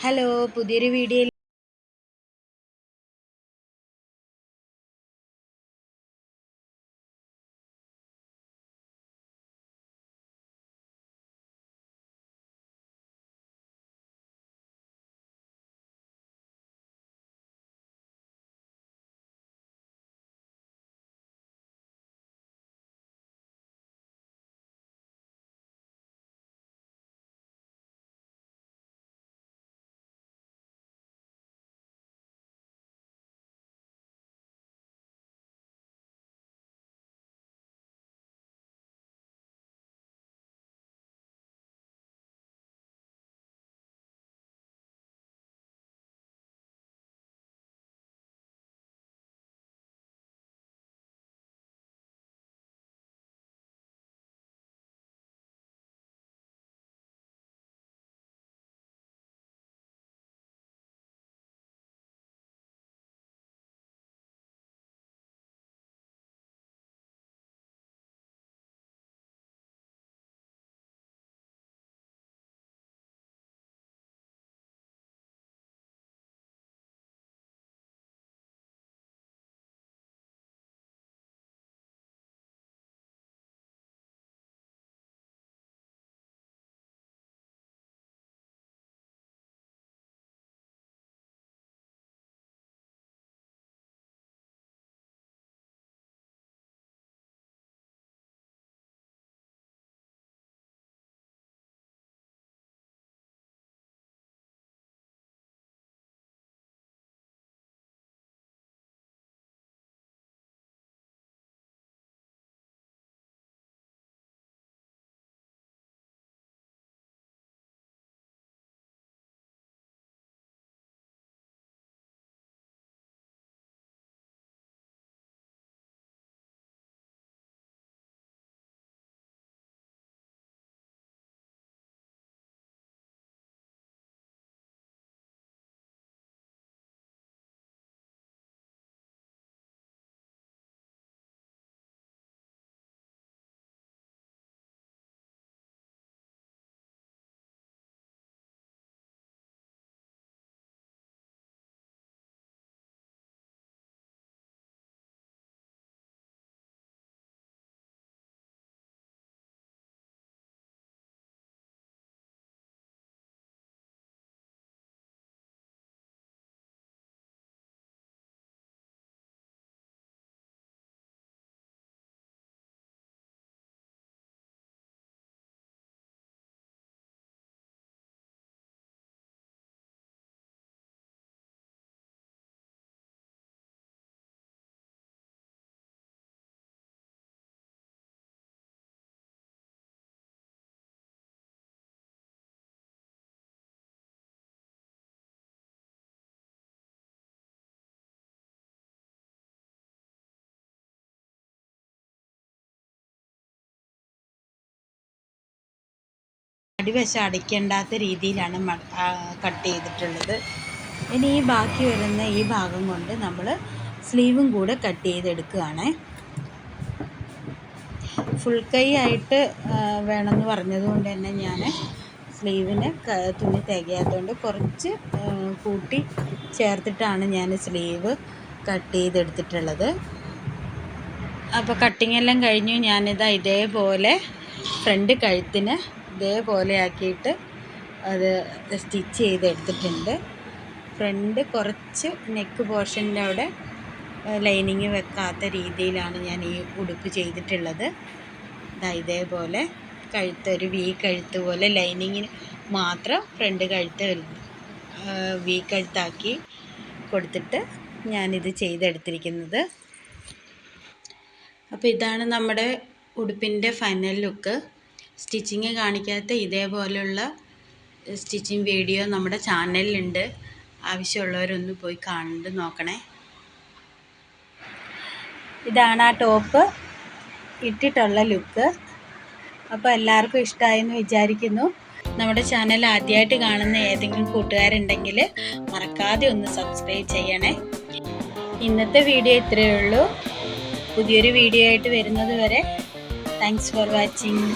Hello പുതിയൊരു വീഡിയോയിൽ അടിവശം അടിക്കേണ്ടാത്ത രീതിയിലാണ് കട്ട് ചെയ്തിട്ടുള്ളത്. ഇനി ഈ ബാക്കി വരുന്ന ഈ ഭാഗം കൊണ്ട് നമ്മൾ സ്ലീവും കൂടെ കട്ട് ചെയ്തെടുക്കുകയാണ്. ഫുൾ കൈ ആയിട്ട് വേണമെന്ന് പറഞ്ഞതുകൊണ്ട് തന്നെ ഞാൻ സ്ലീവിന് തുണി തികയാത്തതുകൊണ്ട് കുറച്ച് കൂട്ടി ചേർത്തിട്ടാണ് ഞാൻ സ്ലീവ് കട്ട് ചെയ്തെടുത്തിട്ടുള്ളത്. അപ്പോൾ കട്ടിങ് എല്ലാം കഴിഞ്ഞു. ഞാനിത് ഇതേപോലെ ഫ്രണ്ട് കഴുത്തിന് ഇതേപോലെ ആക്കിയിട്ട് അത് സ്റ്റിച്ച് ചെയ്തെടുത്തിട്ടുണ്ട്. ഫ്രണ്ട് കുറച്ച് നെക്ക് പോർഷന്റെ അവിടെ ലൈനിങ് വെക്കാത്ത രീതിയിലാണ് ഞാൻ ഈ ഉടുപ്പ് ചെയ്തിട്ടുള്ളത്. ഇതേപോലെ കഴുത്ത് ഒരു വി കഴുത്ത് പോലെ ലൈനിങ്ങിന് മാത്രം ഫ്രണ്ട് കഴുത്ത് വി കഴുത്താക്കി കൊടുത്തിട്ട് ഞാനിത് ചെയ്തെടുത്തിരിക്കുന്നത്. അപ്പോൾ ഇതാണ് നമ്മുടെ ഉടുപ്പിന്റെ ഫൈനൽ ലുക്ക് സ്റ്റിച്ചിങ് കാണിക്കാത്ത ഇതേപോലെയുള്ള സ്റ്റിച്ചിങ് വീഡിയോ നമ്മുടെ ചാനലിലുണ്ട്. ആവശ്യമുള്ളവരൊന്ന് പോയി കണ്ട് നോക്കണേ. ഇതാണ് ആ ടോപ്പ്. ഇട്ടിട്ടുള്ള ലുക്ക്. അപ്പോൾ എല്ലാവർക്കും ഇഷ്ടമായെന്ന് വിചാരിക്കുന്നു. നമ്മുടെ ചാനൽ ആദ്യമായിട്ട് കാണുന്ന ഏതെങ്കിലും കൂട്ടുകാരുണ്ടെങ്കിൽ മറക്കാതെ ഒന്ന് സബ്സ്ക്രൈബ് ചെയ്യണേ. ഇന്നത്തെ വീഡിയോ ഇത്രയേ ഉള്ളൂ. പുതിയൊരു വീഡിയോ ആയിട്ട് വരുന്നത് വരെ താങ്ക്സ് ഫോർ വാച്ചിങ്